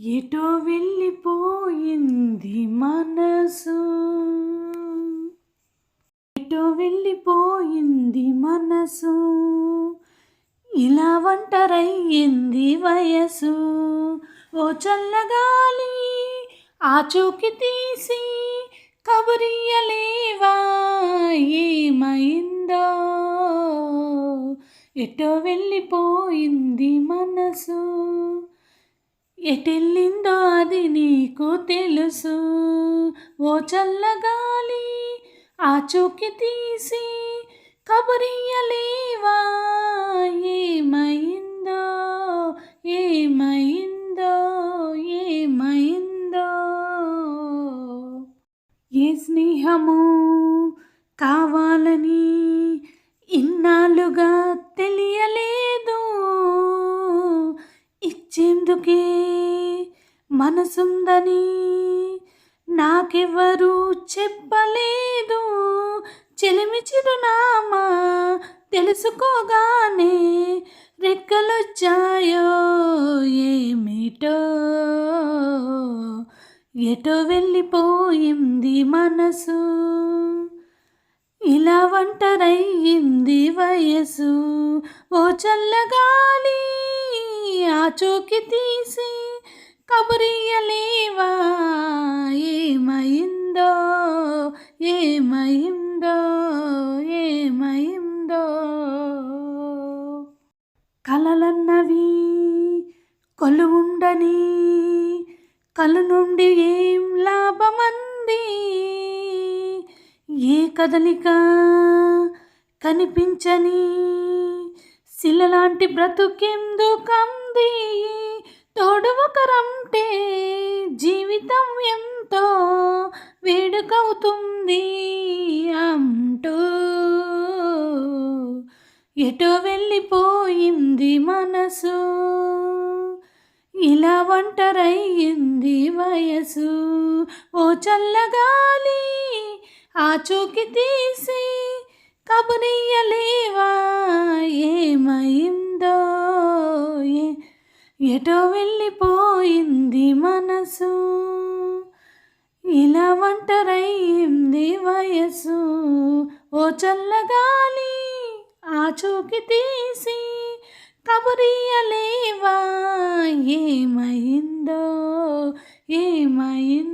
ఎటో వెళ్ళిపోయింది మనసు. ఎటో వెళ్ళిపోయింది మనసు. ఇలా ఒంటరయ్యింది వయసు. ఓ చల్లగాలి ఆచూకి తీసి కబురియలేవా ఏమైందో? ఎటో వెళ్ళిపోయింది మనసు. ఎటెళ్ళిందో అది నీకు తెలుసు? ఓ చల్లగాలి ఆచూకి తీసి కబురియలేవా ఏమైందో? ఏమైందో? ఏమైందో? ఏ స్నేహము కావాలని మనసుందని నాకెవరు చెప్పలేదు. చెలిమి చిరునామా తెలుసుకోగానే రెక్కలొచ్చాయో ఏమిటో? ఎటో వెళ్ళిపోయింది మనసు? ఇలా ఒంటరయ్యింది వయసు? ఓ చల్లగాలి ఆచోకి తీసి కబురియలేవా ఏమైందో? ఏమైందో? ఏమైందో? కలలన్నవి కొలువుండని కలు నుండి ఏం లాభమంది? ఏ కదలిక కనిపించని? శిలలాంటి బ్రతుకెందుకంది? తోడు ఒకరంటే జీవితం ఎంతో వేడుకవుతుంది అంటూ. ఎటో వెళ్ళిపోయింది మనసు ఇలా ఒంటరయ్యింది వయసు. ఓ చల్లగాలి ఆచూకి తీసి ఎటో వెళ్ళిపోయింది మనసు. ఇలా ఒంటరయ్యింది వయసు. ఓ చల్లగాలి ఆచూకి తీసి కబురియలేవా ఏమైందో? ఏమైందో?